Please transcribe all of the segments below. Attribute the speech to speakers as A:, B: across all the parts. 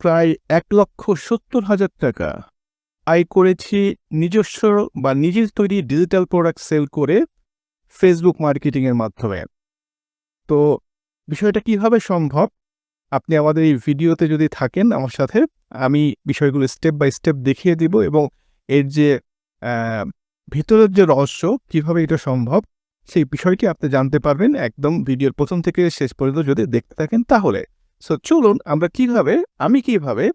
A: প্রায় এক লক্ষ সত্তর হাজার টাকা। আয় করেছি নিজস্ব বা নিজের তৈরি ডিজিটাল প্রোডাক্ট সেল করে ফেসবুক মার্কেটিংয়ের মাধ্যমে। তো বিষয়টা কীভাবে সম্ভব? আপনি আমাদের এই ভিডিওতে যদি থাকেন আমার সাথে, আমি বিষয়গুলো স্টেপ বাই স্টেপ দেখিয়ে দিব এবং এর যে ভিতরের যে রহস্য, কীভাবে এটা সম্ভব, সেই বিষয়টি আপনি জানতে পারবেন একদম ভিডিওর প্রথম থেকে শেষ পর্যন্ত যদি দেখতে থাকেন তাহলে। সো চলুন আমরা কীভাবে, আমি কীভাবে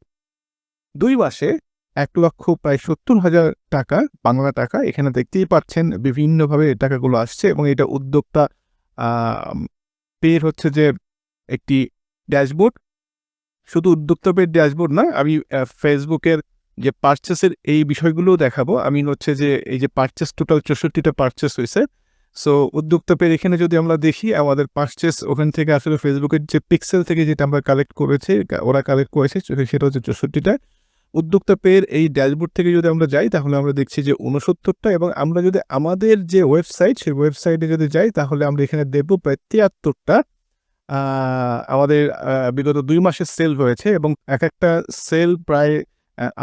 A: দুই মাসে এক লক্ষ প্রায় সত্তর হাজার টাকা, বাংলা টাকা, এখানে দেখতেই পাচ্ছেন বিভিন্নভাবে টাকাগুলো আসছে এবং এটা উদ্যোক্তা পের হচ্ছে যে একটি ড্যাশবোর্ড। শুধু উদ্যোক্তা পের ড্যাশবোর্ড না, আমি ফেসবুকের যে পারচেসের এই বিষয়গুলোও দেখাবো। আমি হচ্ছে যে এই যে পারচেস টোটাল চৌষট্টিটা পারচেস হয়েছে। সো উদ্যোক্তা পের এখানে যদি আমরা দেখি, আমাদের পারচেস ওখান থেকে আসলে ফেসবুকের যে পিক্সেল থেকে যেটা আমরা কালেক্ট করেছি ওরা কালেক্ট করেছে সেটা হচ্ছে চৌষট্টিটা। উদ্যোক্তা পের এই ড্যাশবোর্ড থেকে যদি আমরা যাই, তাহলে আমরা দেখছি যে উনসত্তরটা এবং আমরা যদি আমাদের যে ওয়েবসাইট সেই ওয়েবসাইটে যদি যাই, তাহলে আমরা এখানে দেখব প্রায় তিয়াত্তরটা আমাদের বিগত দুই মাসের সেল হয়েছে এবং এক একটা সেল প্রায়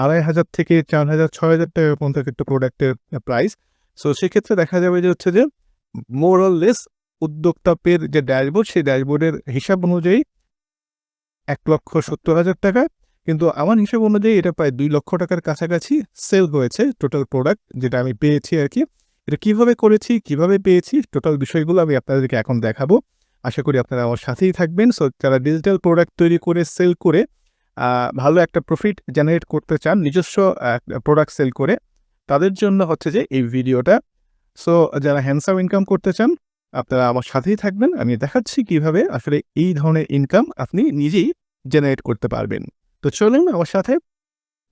A: আড়াই হাজার থেকে চার হাজার, ছয় হাজার টাকা পর্যন্ত একটা প্রোডাক্টের প্রাইস সো সেক্ষেত্রে দেখা যাবে যে হচ্ছে যে মোরাল লেস উদ্যোক্তা পের যে ড্যাশবোর্ড সেই ড্যাশবোর্ডের হিসাব অনুযায়ী এক লক্ষ সত্তর হাজার টাকা। কিন্তু আমার হিসাব অনুযায়ী এটা প্রায় দুই লক্ষ টাকার কাছাকাছি সেল হয়েছে টোটাল প্রোডাক্ট যেটা আমি পেয়েছি আর কি। এটা কীভাবে করেছি, কীভাবে পেয়েছি টোটাল বিষয়গুলো আমি আপনাদেরকে এখন দেখাবো। আশা করি আপনারা আমার সাথেই থাকবেন। সো যারা ডিজিটাল প্রোডাক্ট তৈরি করে সেল করে ভালো একটা প্রফিট জেনারেট করতে চান, নিজস্ব প্রোডাক্ট সেল করে, তাদের জন্য হচ্ছে যে এই ভিডিওটা সো যারা হ্যান্ডসাম ইনকাম করতে চান, আপনারা আমার সাথেই থাকবেন। আমি দেখাচ্ছি কীভাবে আসলে এই ধরনের ইনকাম আপনি নিজেই জেনারেট করতে পারবেন। তো চলুন আমার সাথে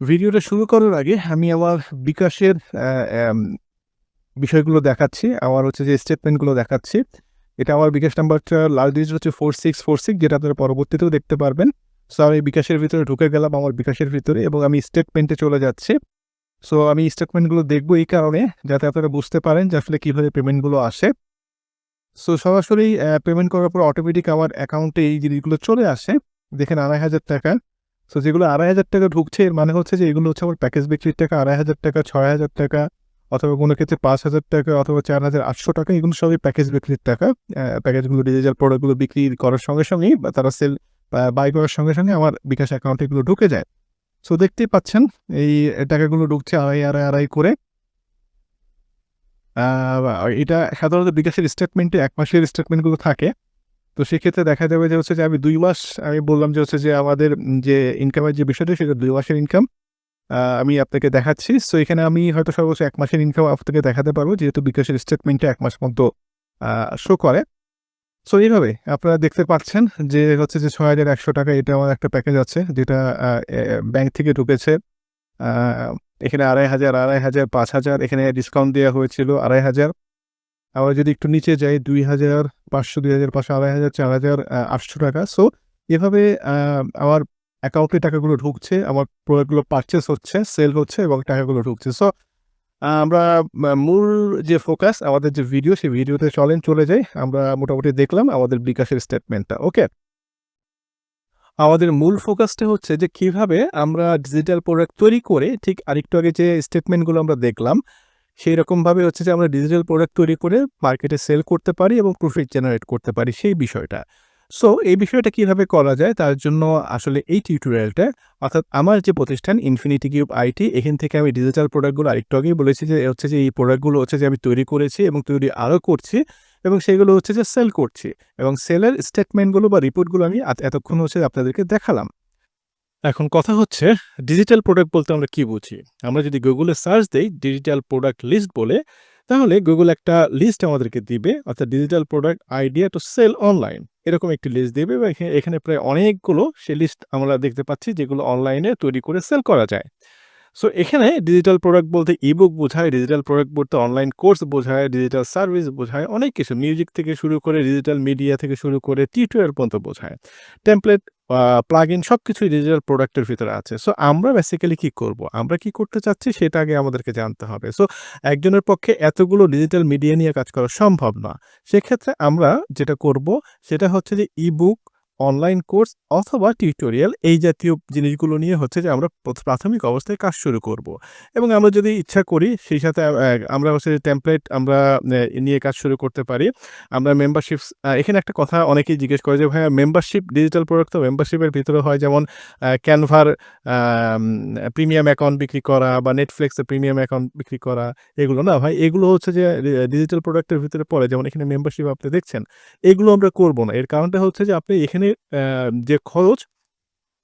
A: ভিডিওটা শুরু করার আগে আমি আমার বিকাশের বিষয়গুলো দেখাচ্ছি। আমার হচ্ছে যে স্টেটমেন্টগুলো দেখাচ্ছি। এটা আমার বিকাশ নাম্বারটা লাল ডিজিট হচ্ছে ফোর সিক্স ফোর সিক্স যেটা আপনারা পরবর্তীতেও দেখতে পারবেন। সো আমি বিকাশের ভিতরে ঢুকে গেলাম আমার বিকাশের ভিতরে এবং আমি স্টেটমেন্টে চলে যাচ্ছি। সো আমি স্টেটমেন্টগুলো দেখব এই কারণে, যাতে আপনারা বুঝতে পারেন যে আসলে কীভাবে পেমেন্টগুলো আসে। সো সরাসরি পেমেন্ট করার পর অটোমেটিক আমার অ্যাকাউন্টে এই জিনিসগুলো চলে আসে। দেখেন আড়াই হাজার টাকা। সো যেগুলো আড়াই হাজার টাকা ঢুকছে, এর মানে হচ্ছে যে এগুলো হচ্ছে আমার প্যাকেজ বিক্রির টাকা, আড়াই হাজার টাকা, ছয় হাজার টাকা, অথবা কোনো ক্ষেত্রে পাঁচ হাজার টাকা, অথবা চার হাজার আটশো টাকা, এগুলো সবই প্যাকেজ বিক্রির টাকা। প্যাকেজগুলো ডিজিটাল প্রোডাক্টগুলো বিক্রি করার সঙ্গে সঙ্গেই তারা সেল বাই করার সঙ্গে সঙ্গে আমার বিকাশ অ্যাকাউন্টে এগুলো ঢুকে যায়। সো দেখতেই পাচ্ছেন, এই টাকাগুলো ঢুকছে আড়াই আড়াই আড়াই করে। এটা সাধারণত বিকাশের স্টেটমেন্টে এক মাসের স্টেটমেন্টগুলো থাকে। তো সেক্ষেত্রে দেখা যাবে যে হচ্ছে যে আমি দুই মাস, আমি বললাম যে হচ্ছে যে আমাদের যে ইনকামের যে বিষয়টা সেটা দুই মাসের ইনকাম আমি আপনাকে দেখাচ্ছি। সো এখানে আমি হয়তো সর্বোচ্চ এক মাসের ইনকাম আপনাকে দেখাতে পারব, যেহেতু বিকাশের স্টেটমেন্টে এক মাস মতো শো করে। সো এইভাবে আপনারা দেখতে পাচ্ছেন যে হচ্ছে যে ছয় হাজার একশো টাকা এটা আমার একটা প্যাকেজ আছে যেটা ব্যাংক থেকে ঢুকেছে। এখানে আড়াই হাজার আড়াই হাজার, পাঁচ হাজার, এখানে ডিসকাউন্ট দেওয়া হয়েছিল আড়াই হাজার। আবার যদি একটু নিচে যাই, দুই হাজার পাঁচশো, দুই হাজার পাঁচশো, আড়াই হাজার, চার হাজার আটশো টাকা। সো এভাবে আমার অ্যাকাউন্টে টাকাগুলো ঢুকছে, আমার প্রোডাক্টগুলো পারচেস হচ্ছে সেল হচ্ছে এবং টাকাগুলো ঢুকছে। সো আমরা মূল যে ফোকাস আমাদের যে ভিডিও সেই ভিডিওতে চলেন, চলে যাই। আমরা মোটামুটি দেখলাম আমাদের বিকাশের স্টেটমেন্টটা ওকে আমাদের মূল ফোকাসটা হচ্ছে যে কীভাবে আমরা ডিজিটাল প্রোডাক্ট তৈরি করে ঠিক আরেকটু আগে যে স্টেটমেন্টগুলো আমরা দেখলাম, সেই রকমভাবে হচ্ছে যে আমরা ডিজিটাল প্রোডাক্ট তৈরি করে মার্কেটে সেল করতে পারি এবং প্রফিট জেনারেট করতে পারি, সেই বিষয়টা। সো এই বিষয়টা কীভাবে করা যায়? তার জন্য আসলে এই টিউটোরিয়ালটা অর্থাৎ আমার যে প্রতিষ্ঠান ইনফিনিটি কিউব আইটি এখান থেকে আমি ডিজিটাল প্রোডাক্টগুলো আরেকটু আগেই বলেছি যে হচ্ছে যে, এই প্রোডাক্টগুলো হচ্ছে যে, আমি তৈরি করেছি এবং তৈরি আরও করছি এবং সেগুলো হচ্ছে যে সেল করছি এবং সেলের স্টেটমেন্টগুলো বা রিপোর্টগুলো আমি এতক্ষণ হচ্ছে আপনাদেরকে দেখালাম। এখন কথা হচ্ছে ডিজিটাল প্রোডাক্ট বলতে আমরা কি বুঝি? আমরা যদি গুগলে সার্চ দেই ডিজিটাল প্রোডাক্ট লিস্ট বলে তাহলে গুগল একটা লিস্ট আমাদেরকে দিবে, অর্থাৎ digital product idea to sell online এরকম একটি লিস্ট দেবে এখানে- এখানে প্রায় অনেকগুলো সে লিস্ট আমরা দেখতে পাচ্ছি যেগুলো অনলাইনে তৈরি করে সেল করা যায়। সো এখানে ডিজিটাল প্রোডাক্ট বলতে ইবুক বোঝায় ডিজিটাল প্রোডাক্ট বলতে অনলাইন কোর্স বোঝায় ডিজিটাল সার্ভিস বোঝায়, অনেক কিছু। মিউজিক থেকে শুরু করে ডিজিটাল মিডিয়া থেকে শুরু করে টিউটোরিয়াল পর্যন্ত বোঝায়। টেমপ্লেট প্লাগ ইন সব কিছুই ডিজিটাল প্রোডাক্টের ভিতরে আছে। সো আমরা বেসিক্যালি কি করব? আমরা কি করতে চাচ্ছি সেটা আগে আমাদেরকে জানতে হবে। সো একজনের পক্ষে এতগুলো ডিজিটাল মিডিয়া নিয়ে কাজ করা সম্ভব না। সেক্ষেত্রে আমরা যেটা করব সেটা হচ্ছে যে ইবুক অনলাইন কোর্স অথবা টিউটোরিয়াল এই জাতীয় জিনিসগুলো নিয়ে হচ্ছে যে আমরা প্রথ- প্রাথমিক অবস্থায় কাজ শুরু করব। এবং আমরা যদি ইচ্ছা করি, সেই সাথে আমরা হচ্ছে টেমপ্লেট আমরা নিয়ে কাজ শুরু করতে পারি। আমরা মেম্বারশিপ এখানে একটা কথা অনেকেই জিজ্ঞেস করে যে, ভাইয়া মেম্বারশিপ ডিজিটাল প্রোডাক্ট তো মেম্বারশিপের ভিতরে হয় যেমন ক্যানভার প্রিমিয়াম অ্যাকাউন্ট বিক্রি করা বা নেটফ্লিক্সের প্রিমিয়াম অ্যাকাউন্ট বিক্রি করা, এগুলো না ভাই? এগুলো হচ্ছে যে ডিজিটাল প্রোডাক্টের ভিতরে পড়ে। যেমন এখানে মেম্বারশিপ আপনি দেখছেন, এগুলো আমরা করব না। এর কারণটা হচ্ছে যে আপনি এখানে যে খরচ,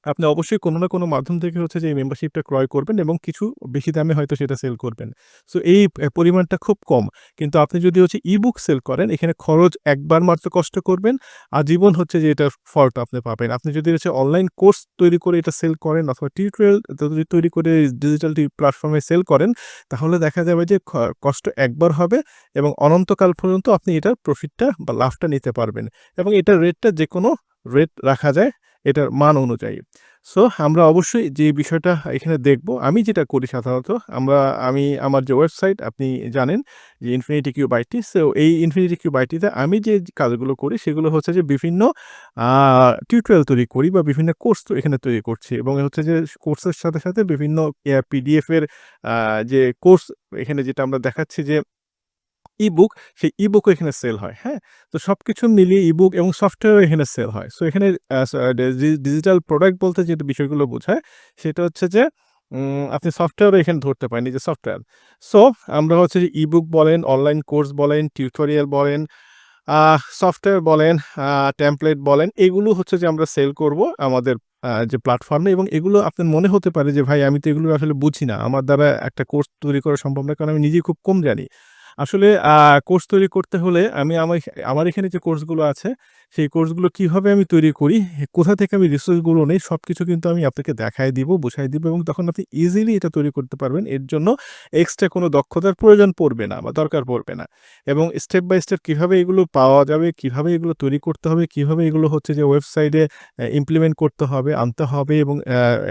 A: আপনি অবশ্যই কোনো না কোনো মাধ্যম থেকে হচ্ছে যে এই মেম্বারশিপটা ক্রয় করবেন এবং কিছু বেশি দামে হয়তো সেটা সেল করবেন। সো এই পরিমাণটা খুব কম। কিন্তু আপনি যদি হচ্ছে ইবুক সেল করেন, এখানে খরচ একবার মাত্র কষ্ট করবেন, আজীবন হচ্ছে যে এটার ফলটা আপনি পাবেন। আপনি যদি হচ্ছে অনলাইন কোর্স তৈরি করে এটা সেল করেন অথবা টিউটোরিয়াল যদি তৈরি করে ডিজিটাল প্ল্যাটফর্মে সেল করেন, তাহলে দেখা যাবে যে কষ্ট একবার হবে এবং অনন্তকাল পর্যন্ত আপনি এটার প্রফিটটা বা লাভটা নিতে পারবেন। এবং এটার রেটটা যে কোনো রেট রাখা যায়, এটার মান অনুযায়ী। সো আমরা অবশ্যই যে বিষয়টা এখানে দেখব, আমি যেটা করি সাধারণত, আমরা, আমি, আমার যে ওয়েবসাইট আপনি জানেন যে ইনফিনিটি কিউ বাইটি সো এই ইনফিনিটি কিউ বাইটিতে আমি যে কাজগুলো করি, সেগুলো হচ্ছে যে বিভিন্ন টিউটোরিয়াল তৈরি করি বা বিভিন্ন কোর্স তো এখানে তৈরি করছি এবং হচ্ছে যে কোর্সের সাথে সাথে বিভিন্ন পিডিএফ এর যে কোর্স এখানে যেটা আমরা দেখাচ্ছি যে ইবুক সেই ইবুকও এখানে সেল হয় হ্যাঁ? তো সব কিছু মিলিয়ে ইবুক এবং সফটওয়্যার এখানে সেল হয়। সো এখানে ডিজিটাল প্রোডাক্ট বলতে যে বিষয়গুলো বোঝায়, সেটা হচ্ছে যে আপনি সফটওয়্যারও এখানে ধরতে পারেন যে সফটওয়্যার সো আমরা হচ্ছে যে ইবুক বলেন অনলাইন কোর্স বলেন টিউটোরিয়াল বলেন সফটওয়্যার বলেন টেমপ্লেট বলেন, এগুলো হচ্ছে যে আমরা সেল করব আমাদের যে প্ল্যাটফর্মে এবং এগুলো আপনার মনে হতে পারে যে, ভাই, আমি তো এগুলো আসলে বুঝি না। আমার দ্বারা একটা কোর্স তৈরি করা সম্ভব না, কারণ আমি নিজেই খুব কম জানি। আসলে কোর্স তৈরি করতে হলে আমি আমার আমার এখানে যে কোর্সগুলো আছে সেই কোর্সগুলো কীভাবে আমি তৈরি করি, কোথা থেকে আমি রিসোর্সগুলো নেই সব কিছু কিন্তু আমি আপনাকে দেখাই দিব বুঝাই দিব এবং তখন আপনি ইজিলি এটা তৈরি করতে পারবেন। এর জন্য এক্সট্রা কোনো দক্ষতার প্রয়োজন পড়বে না বা দরকার পড়বে না এবং স্টেপ বাই স্টেপ কীভাবে এগুলো পাওয়া যাবে, কীভাবে এগুলো তৈরি করতে হবে, কীভাবে এগুলো হচ্ছে যে ওয়েবসাইটে ইমপ্লিমেন্ট করতে হবে, আনতে হবে এবং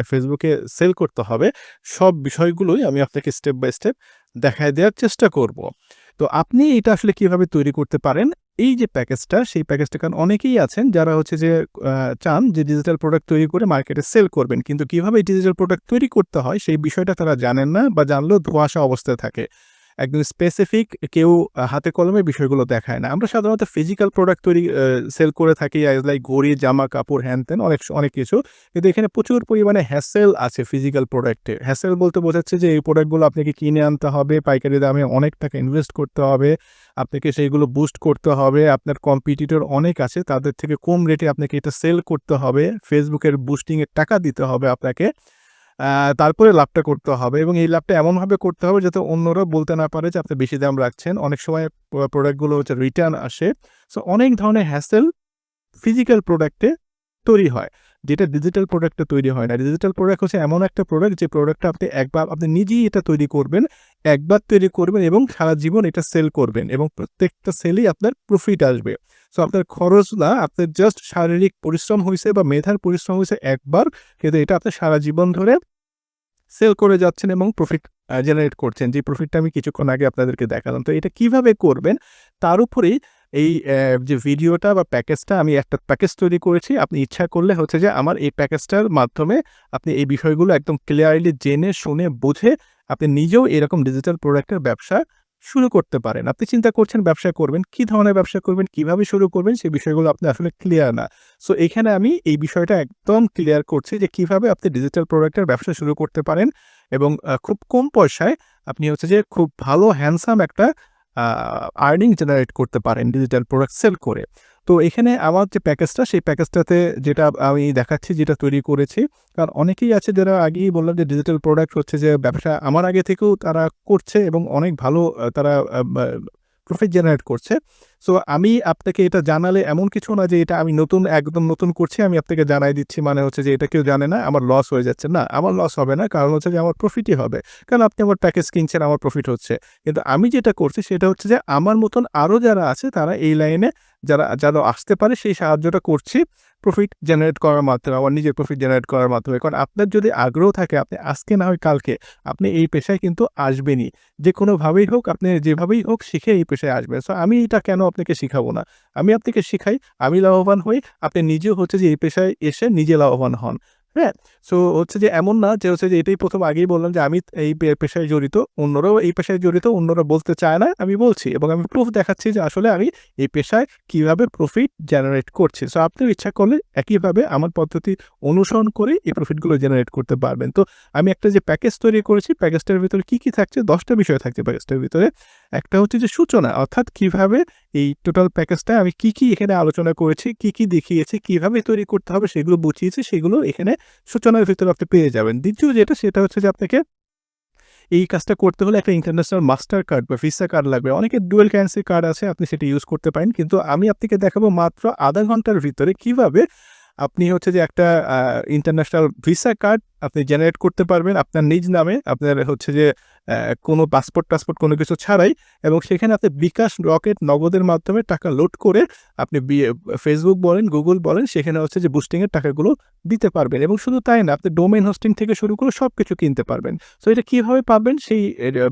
A: ফেসবুকে সেল করতে হবে, সব বিষয়গুলোই আমি আপনাকে স্টেপ বাই স্টেপ দেখায় দেওয়ার চেষ্টা করব। তো আপনি এটা আসলে কীভাবে তৈরি করতে পারেন এই যে প্যাকেজটা, সেই প্যাকেজটা কারণ অনেকেই আছেন যারা হচ্ছে যে চান যে ডিজিটাল প্রোডাক্ট তৈরি করে মার্কেটে সেল করবেন। কিন্তু কীভাবে ডিজিটাল প্রোডাক্ট তৈরি করতে হয়, সেই বিষয়টা তারা জানেন না বা জানলেও ধোয়াশা অবস্থায় থাকে। একদম স্পেসিফিক কেউ হাতে কলমে বিষয়গুলো দেখায় না। আমরা সাধারণত ফিজিক্যাল প্রোডাক্ট তৈরি সেল করে থাকি লাইক ঘড়ি জামা, কাপড়, হ্যান ত্যান, অনেক অনেক কিছু। কিন্তু এখানে প্রচুর পরিমাণে হ্যাসেল আছে ফিজিক্যাল প্রোডাক্টে হ্যাসেল বলতে বোঝাচ্ছে যে, এই প্রোডাক্টগুলো আপনাকে কিনে আনতে হবে, পাইকারি দামে অনেক টাকা ইনভেস্ট করতে হবে, আপনাকে সেইগুলো বুস্ট করতে হবে, আপনার কম্পিটিটর অনেক আছে, তাদের থেকে কম রেটে আপনাকে এটা সেল করতে হবে ফেসবুকের বুস্টিংয়ের টাকা দিতে হবে আপনাকে। তারপরে লাভটা করতে হবে এবং এই লাভটা এমনভাবে করতে হবে যাতে অন্যরা বলতে না পারে যে আপনি বেশি দাম রাখছেন। অনেক সময় প্রোডাক্টগুলো হচ্ছে রিটার্ন আসে। সো অনেক ধরনের হ্যাসেল ফিজিক্যাল প্রোডাক্টে তৈরি হয়। যেটা ডিজিটাল প্রোডাক্টে তৈরি হয় না। ডিজিটাল প্রোডাক্ট হচ্ছে এমন একটা প্রোডাক্ট যে প্রোডাক্টটা আপনি একবার, আপনি নিজেই এটা তৈরি করবেন। একবার তৈরি করবেন এবং সারা জীবন এটা সেল করবেন এবং প্রত্যেকটা সেলেই আপনার প্রফিট আসবে। সো আপনার খরচ না, আপনার জাস্ট শারীরিক পরিশ্রম হয়েছে বা মেধার পরিশ্রম হয়েছে একবার, কিন্তু এটা আপনার সারা জীবন ধরে সেল করে যাচ্ছেন এবং প্রফিট জেনারেট করছেন। যে প্রফিটটা আমি কিছুক্ষণ আগে আপনাদেরকে দেখালাম। তো এটা কীভাবে করবেন? তার উপরেই এই যে ভিডিওটা বা প্যাকেজটা আমি একটা প্যাকেজ তৈরি করেছি, আপনি ইচ্ছা করলে হচ্ছে যে আমার এই প্যাকেজটার মাধ্যমে আপনি এই বিষয়গুলো একদম ক্লিয়ারলি জেনে, শুনে, বুঝে আপনি নিজেও এরকম ডিজিটাল প্রোডাক্টের ব্যবসা শুরু করতে পারেন। আপনি চিন্তা করছেন ব্যবসা করবেন, কি ধরনের ব্যবসা করবেন, কীভাবে শুরু করবেন, সেই বিষয়গুলো আপনি আসলে ক্লিয়ার না। সো এখানে আমি এই বিষয়টা একদম ক্লিয়ার করছি যে কীভাবে আপনি ডিজিটাল প্রোডাক্টের ব্যবসা শুরু করতে পারেন এবং খুব কম পয়সায় আপনি হচ্ছে যে খুব ভালো হ্যান্ডসাম একটা আর্নিং জেনারেট করতে পারেন ডিজিটাল প্রোডাক্ট সেল করে। তো এখানে আমার যে প্যাকেজটা সেই প্যাকেজটাতে যেটা আমি দেখাচ্ছি, যেটা তৈরি করেছি, কারণ অনেকেই আছে যারা আগেই বললাম যে ডিজিটাল প্রোডাক্ট হচ্ছে যে ব্যবসা আমার আগে থেকেও তারা করছে এবং অনেক ভালো, তারা প্রফিট জেনারেট করছে। সো আমি আপনাকে এটা জানালে এমন কিছু না যে এটা আমি নতুন, একদম নতুন করছি, আমি আপনাকে জানাই দিচ্ছি মানে হচ্ছে যে এটা কেউ জানে না, আমার লস হয়ে যাচ্ছে। না, আমার লস হবে না, কারণ হচ্ছে যে আমার প্রফিটই হবে। কারণ আপনি আমার প্যাকেজ কিনছেন, আমার প্রফিট হচ্ছে। কিন্তু আমি যেটা করছি সেটা হচ্ছে যে আমার মতন আরও যারা আছে তারা এই লাইনে যারা যারা আসতে পারে সেই সাহায্যটা করছি প্রফিট জেনারেট করার মাধ্যমে আমার নিজের প্রফিট জেনারেট করার মাধ্যমে। কারণ আপনার যদি আগ্রহ থাকে, আপনি আজকে না হয় কালকে, আপনি এই পেশায় কিন্তু আসবেনই। যে কোনোভাবেই হোক, আপনি যেভাবেই হোক শিখে এই পেশায় আসবেন। সো আমি এটা কেন আপনাকে শিখাবো না? আমি আপনাকে শিখাই, আমি লাভবান হই, আপনি নিজেও হচ্ছে যে এই পেশায় এসে নিজে লাভবান হন। হ্যাঁ সো হচ্ছে যে এমন না যে হচ্ছে যে এটাই প্রথম আগেই বললাম যে আমি এই পেশায় জড়িত, অন্যরাও এই পেশায় জড়িত, অন্যরা বলতে চায় না, আমি বলছি এবং আমি প্রুফ দেখাচ্ছি যে আসলে আমি এই পেশায় কীভাবে প্রফিট জেনারেট করছি। সো আপনি ইচ্ছা করলে একইভাবে আমার পদ্ধতি অনুসরণ করে এই প্রফিটগুলো জেনারেট করতে পারবেন। তো আমি একটা যে প্যাকেজ তৈরি করেছি প্যাকেজটার ভিতরে কি কি থাকছে? দশটা বিষয় থাকছে প্যাকেজটার ভিতরে। একটা হচ্ছে যে সূচনা, অর্থাৎ কীভাবে এই টোটাল প্যাকেজটা আমি কি কি এখানে আলোচনা করেছি, কি কি দেখিয়েছি, কীভাবে তৈরি করতে হবে সেগুলো বুঝিয়েছি, সেগুলো এখানে সূচনার ভিতরে আপনি পেয়ে যাবেন। দ্বিতীয় যেটা, সেটা হচ্ছে যে আপনাকে এই কাজটা করতে হলে একটা ইন্টারন্যাশনাল মাস্টার কার্ড বা ভিসা কার্ড লাগবে। অনেকের ডুয়েল ক্যান্সি কার্ড আছে, আপনি সেটা ইউজ করতে পারেন, কিন্তু আমি আপনাকে দেখাবো মাত্র আধা ঘণ্টার ভিতরে কীভাবে আপনি হচ্ছে যে একটা ইন্টারন্যাশনাল ভিসা কার্ড আপনি জেনারেট করতে পারবেন আপনার নিজ নামে, আপনার হচ্ছে যে কোনো পাসপোর্ট টাসপোর্ট কোনো কিছু ছাড়াই এবং সেখানে আপনি বিকাশ রকেট নগদের মাধ্যমে টাকা লোড করে আপনি ফেসবুক বলেন গুগল বলেন, সেখানে হচ্ছে যে বুস্টিংয়ের টাকাগুলো দিতে পারবেন এবং শুধু তাই না, আপনি ডোমেন হোস্টিং থেকে শুরু করে সব কিছু কিনতে পারবেন। সো এটা কীভাবে পাবেন সেই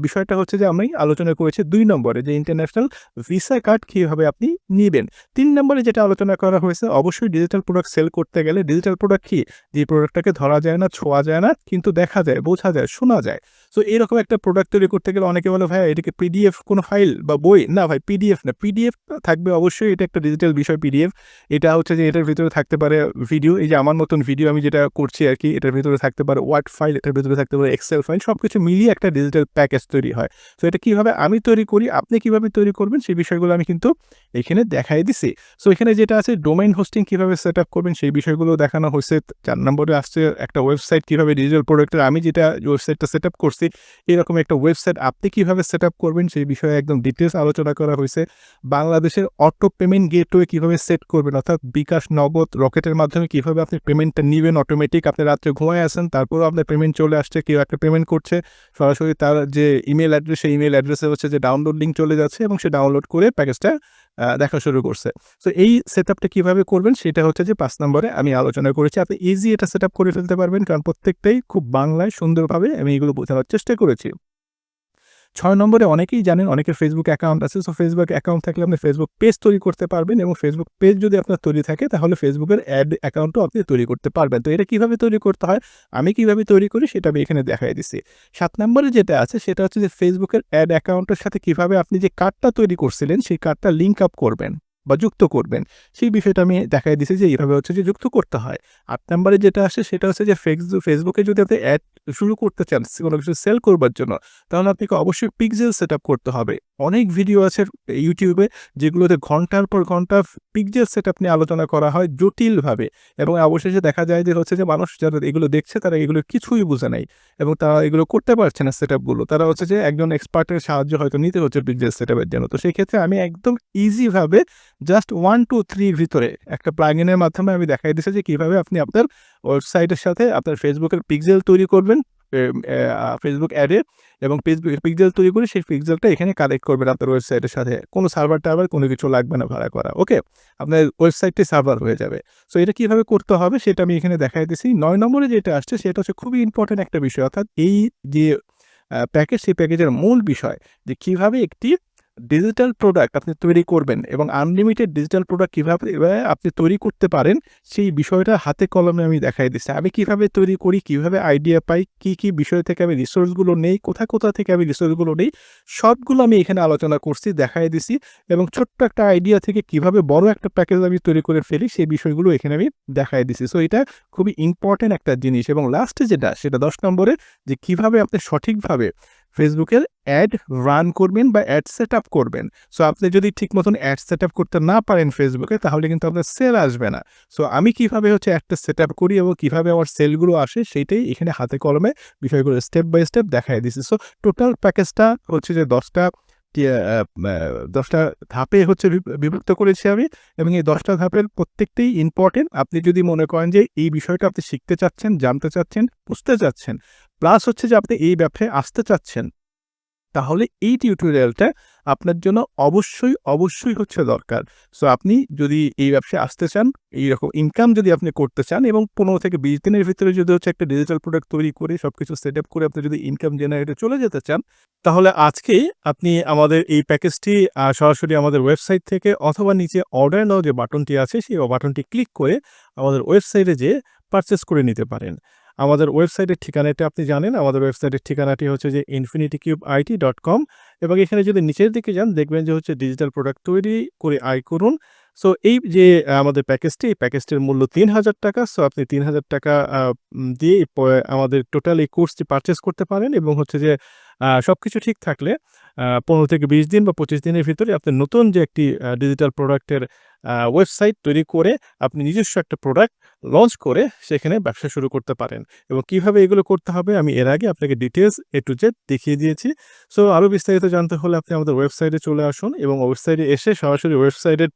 A: বিষয়টা হচ্ছে যে আমি আলোচনা করেছি দুই নম্বরে যে ইন্টারন্যাশনাল ভিসা কার্ড কীভাবে আপনি নেবেন। তিন নম্বরে যেটা আলোচনা করা হয়েছে, অবশ্যই ডিজিটাল প্রোডাক্ট সেল করতে গেলে ডিজিটাল প্রোডাক্ট কি? যে প্রোডাক্টটাকে ধরা যায় না, ছোঁয়া যায় না, কিন্তু দেখা যায়, বোঝা যায়, শোনা যায়। সো এরকম একটা প্রোডাক্ট তৈরি করতে গেলে অনেকে বলে ভাই এটাকে পিডিএফ কোনো ফাইল বা বই? না ভাই পিডিএফ না। পিডিএফ থাকবে অবশ্যই, এটা একটা ডিজিটাল বিষয় পিডিএফ এটা হচ্ছে যে, এটার ভিতরে থাকতে পারে ভিডিও এই যে, আমার মতন ভিডিও আমি যেটা করছি আর কি, এটার ভিতরে থাকতে পারে ওয়ার্ড ফাইল এটার ভিতরে থাকতে পারে এক্সেল ফাইল সব কিছু মিলিয়ে একটা ডিজিটাল প্যাকেজ তৈরি হয়। সো এটা কীভাবে আমি তৈরি করি, আপনি কীভাবে তৈরি করবেন, সেই বিষয়গুলো আমি কিন্তু এখানে দেখাই দিছি। সো এখানে যেটা আছে ডোমেইন হোস্টিং কীভাবে সেট আপ করবেন, সেই বিষয়গুলো দেখানো হয়েছে। চার নম্বরে আসছে একটা ওয়েবসাইট কীভাবে ডিজিটাল প্রোডাক্টের আমি যেটা ওয়েবসাইটটা সেট আপ করছি, এরকম একটা ওয়েবসাইট আপনি কীভাবে সেট আপ করবেন সেই বিষয়ে একদম ডিটেলস আলোচনা করা হয়েছে। বাংলাদেশের অটো পেমেন্ট গেটওয়ে কীভাবে সেট করবেন, অর্থাৎ বিকাশ নগদ রকেটের মাধ্যমে কীভাবে আপনি পেমেন্টটা নেবেন অটোমেটিক আপনি রাত্রে ঘুমায় আসেন তারপরও আপনার পেমেন্ট চলে আসছে, কেউ একটা পেমেন্ট করছে, সরাসরি তার যে ইমেল অ্যাড্রেস সেই ইমেল অ্যাড্রেসে হচ্ছে যে ডাউনলোড লিঙ্ক চলে যাচ্ছে এবং সে ডাউনলোড করে প্যাকেজটা দেখা শুরু করছে। তো এই সেট আপটা কীভাবে করবেন, সেটা হচ্ছে যে পাঁচ নম্বরে আমি আলোচনা করেছি, আপনি ইজি এটা সেট আপ করে ফেলতে পারবেন, কারণ প্রত্যেকটাই খুব বাংলায় সুন্দরভাবে আমি এগুলো বোঝানোর চেষ্টা করেছি। ছয় নম্বরে অনেকেই জানেন, অনেকের ফেসবুক অ্যাকাউন্ট আছে। সো ফেসবুক অ্যাকাউন্ট থাকলে আপনি ফেসবুক পেজ তৈরি করতে পারবেন এবং ফেসবুক পেজ যদি আপনার তৈরি থাকে, তাহলে ফেসবুকের অ্যাড অ্যাকাউন্টও আপনি তৈরি করতে পারবেন। তো এটা কীভাবে তৈরি করতে হয়? আমি কীভাবে তৈরি করি সেটা আমি এখানে দেখাই দিচ্ছি। সাত নম্বরে যেটা আছে, সেটা হচ্ছে যে ফেসবুকের অ্যাড অ্যাকাউন্টের সাথে কীভাবে আপনি যে কার্ডটা তৈরি করছিলেন, সেই কার্ডটা লিঙ্ক আপ করবেন। বা যুক্ত করবেন। সেই বিষয়টা আমি দেখাই দিছি যে এইভাবে হচ্ছে যে যুক্ত করতে হয়। আট নাম্বারে যেটা আসে সেটা হচ্ছে যে ফেসবুক যদি আপনি অ্যাড শুরু করতে চান কোনো কিছু সেল করবার জন্য, তাহলে আপনাকে অবশ্যই পিকজেল সেট করতে হবে। অনেক ভিডিও আছে ইউটিউবে যেগুলোতে ঘণ্টার পর ঘণ্টা পিকজেল সেট নিয়ে আলোচনা করা হয় জটিলভাবে এবং অবশেষে দেখা যায় যে হচ্ছে যে মানুষ যারা এগুলো দেখছে তারা এগুলো কিছুই বোঝে নাই এবং তারা এগুলো করতে পারছে না সেট তারা হচ্ছে যে একজন এক্সপার্টের সাহায্য হয়তো নিতে হচ্ছে পিকজেল সেট জন্য। তো সেক্ষেত্রে আমি একদম ইজিভাবে জাস্ট ওয়ান টু থ্রির ভিতরে একটা প্লাগিনের মাধ্যমে আমি দেখাই দিচ্ছি যে কীভাবে আপনি আপনার ওয়েবসাইটের সাথে আপনার ফেসবুকের পিকজেল তৈরি করবেন ফেসবুক অ্যাডে এবং ফেসবুক পিকজেল তৈরি করে সেই পিকজেলটা এখানে কালেক্ট করবেন আপনার ওয়েবসাইটের সাথে। কোনো সার্ভার টার্ভার কোনো কিছু লাগবে না ভাড়া করা, ওকে? আপনার ওয়েবসাইটটি সার্ভার হয়ে যাবে। সো এটা কীভাবে করতে হবে সেটা আমি এখানে দেখাই দিচ্ছি নয় নম্বরে যেটা আসছে সেটা হচ্ছে খুবই ইম্পর্টেন্ট একটা বিষয়, অর্থাৎ এই যে প্যাকেজ, সেই প্যাকেজের মূল বিষয় যে কীভাবে একটি ডিজিটাল প্রোডাক্ট আপনি তৈরি করবেন এবং আনলিমিটেড ডিজিটাল প্রোডাক্ট কীভাবে আপনি তৈরি করতে পারেন, সেই বিষয়টা হাতে কলমে আমি দেখাই দিচ্ছি। আমি কীভাবে তৈরি করি, কীভাবে আইডিয়া পাই, কি কি বিষয় থেকে আমি রিসোর্সগুলো নেই, কোথা কোথা থেকে আমি রিসোর্সগুলো নেই, সবগুলো আমি এখানে আলোচনা করছি, দেখাই দিছি এবং ছোট্ট একটা আইডিয়া থেকে কীভাবে বড় একটা প্যাকেজ আমি তৈরি করে ফেলি, সেই বিষয়গুলো এখানে আমি দেখাই দিছি সো এটা খুবই ইম্পর্টেন্ট একটা জিনিস এবং লাস্টে যেটা, সেটা দশ নম্বরে যে কীভাবে আপনি সঠিকভাবে ফেসবুকের অ্যাড রান করবেন বা অ্যাড সেট আপ করবেন। সো আপনি যদি ঠিক মতন অ্যাড সেট আপ করতে না পারেন ফেসবুকে তাহলে কিন্তু আপনার সেল আসবে না। সো আমি কীভাবে হচ্ছে অ্যাডটা সেট আপ করি এবং কীভাবে আমার সেলগুলো আসে, সেইটাই এখানে হাতে কলমে বিষয়গুলো স্টেপ বাই স্টেপ দেখাই দিচ্ছি সো টোটাল প্যাকেজটা হচ্ছে যে দশটা দশটা ধাপে হচ্ছে বিভ- বিভক্ত করেছি আমি এবং এই দশটা ধাপের প্রত্যেকটাই ইম্পর্টেন্ট আপনি যদি মনে করেন যে এই বিষয়টা আপনি শিখতে চাচ্ছেন, জানতে চাচ্ছেন, বুঝতে চাচ্ছেন প্লাস হচ্ছে যে আপনি এই ব্যবসায় আসতে চাচ্ছেন তাহলে এই টিউটোরিয়ালটা আপনার জন্য অবশ্যই, অবশ্যই হচ্ছে দরকার। সো আপনি যদি এই ব্যবসায় আসতে চান, এইরকম ইনকাম যদি আপনি করতে চান এবং ১৫ থেকে ২০ দিনের ভিতরে যদি হচ্ছে একটা ডিজিটাল প্রোডাক্ট তৈরি করে সব কিছু সেট আপ করে আপনি যদি ইনকাম জেনারেটে চলে যেতে চান, তাহলে আজকেই আপনি আমাদের এই প্যাকেজটি সরাসরি আমাদের ওয়েবসাইট থেকে অথবা নিচে অর্ডার নাও যে বাটনটি আছে সেই বাটনটি ক্লিক করে আমাদের ওয়েবসাইটে যেয়ে পারচেস করে নিতে পারেন। আমাদের ওয়েবসাইটের ঠিকানাটা আপনি জানেন। আমাদের ওয়েবসাইটের ঠিকানাটি হচ্ছে যে Infinity Cube IT dot com এবং এখানে যদি নিচের দিকে যান দেখবেন যে হচ্ছে ডিজিটাল প্রোডাক্ট তৈরি করে আয় করুন। সো এই যে আমাদের প্যাকেজটি, এই প্যাকেজটির মূল্য ৳৩,০০০ সো আপনি তিন হাজার টাকা দিয়ে আমাদের টোটাল এই কোর্সটি পারচেস করতে পারেন এবং হচ্ছে যে আ সবকিছু ঠিক থাকলে পনেরো থেকে ২০ দিন বা ২৫ দিনের ভিতরে আপনি নতুন যে একটি ডিজিটাল প্রোডাক্টের ওয়েবসাইট তৈরি করে আপনি নিজস্ব একটা প্রোডাক্ট লঞ্চ করে সেখানে ব্যবসা শুরু করতে পারেন এবং কীভাবে এগুলো করতে হবে আমি এর আগে আপনাকে ডিটেলস এ টু জেড দেখিয়ে দিয়েছি। সো আরও বিস্তারিত জানতে হলে আপনি আমাদের ওয়েবসাইটে চলে আসুন এবং ওয়েবসাইটে এসে সরাসরি ওয়েবসাইটের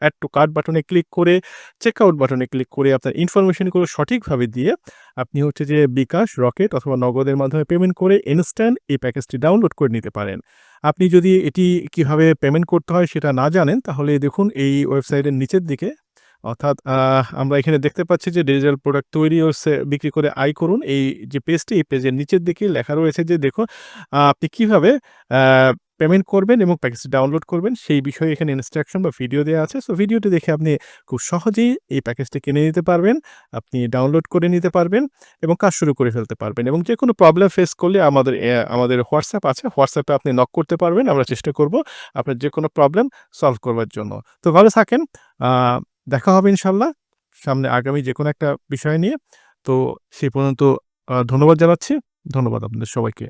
A: অ্যাড টু কার্ট বাটনে ক্লিক করে চেকআউট বাটনে ক্লিক করে আপনার ইনফরমেশনগুলো সঠিকভাবে দিয়ে আপনি হচ্ছে যে বিকাশ, রকেট অথবা নগদের মাধ্যমে পেমেন্ট করে ইনস্ট্যান্ট এই প্যাকেজটি ডাউনলোড করে নিতে পারেন। আপনি যদি এটি কীভাবে পেমেন্ট করতে হয় সেটা না জানেন, তাহলে দেখুন এই ওয়েবসাইটের নিচের দিকে, অর্থাৎ আমরা এখানে দেখতে পাচ্ছি যে ডিজিটাল প্রোডাক্ট তৈরি ও বিক্রি করে আয় করুন। এই যে পেজটি, এই পেজের নিচের দিকে লেখা রয়েছে যে দেখুন আপনি কীভাবে পেমেন্ট করবেন এবং প্যাকেজটি ডাউনলোড করবেন সেই বিষয়ে এখানে ইনস্ট্রাকশন বা ভিডিও দেওয়া আছে। সো ভিডিওটি দেখে আপনি খুব সহজেই এই প্যাকেজটি কিনে নিতে পারবেন। আপনি ডাউনলোড করে নিতে পারবেন এবং কাজ শুরু করে ফেলতে পারবেন এবং যে কোনো প্রবলেম ফেস করলে আমাদের আমাদের হোয়াটসঅ্যাপ আছে। হোয়াটসঅ্যাপে আপনি নক করতে পারবেন। আমরা চেষ্টা করব আপনার যে কোনো প্রবলেম সলভ করবার জন্য। তো ভালো থাকেন। দেখা হবে ইনশাল্লাহ সামনে আগামী যে কোনো একটা বিষয় নিয়ে। তো সেই পর্যন্ত ধন্যবাদ জানাচ্ছি। ধন্যবাদ আপনাদের সবাইকে।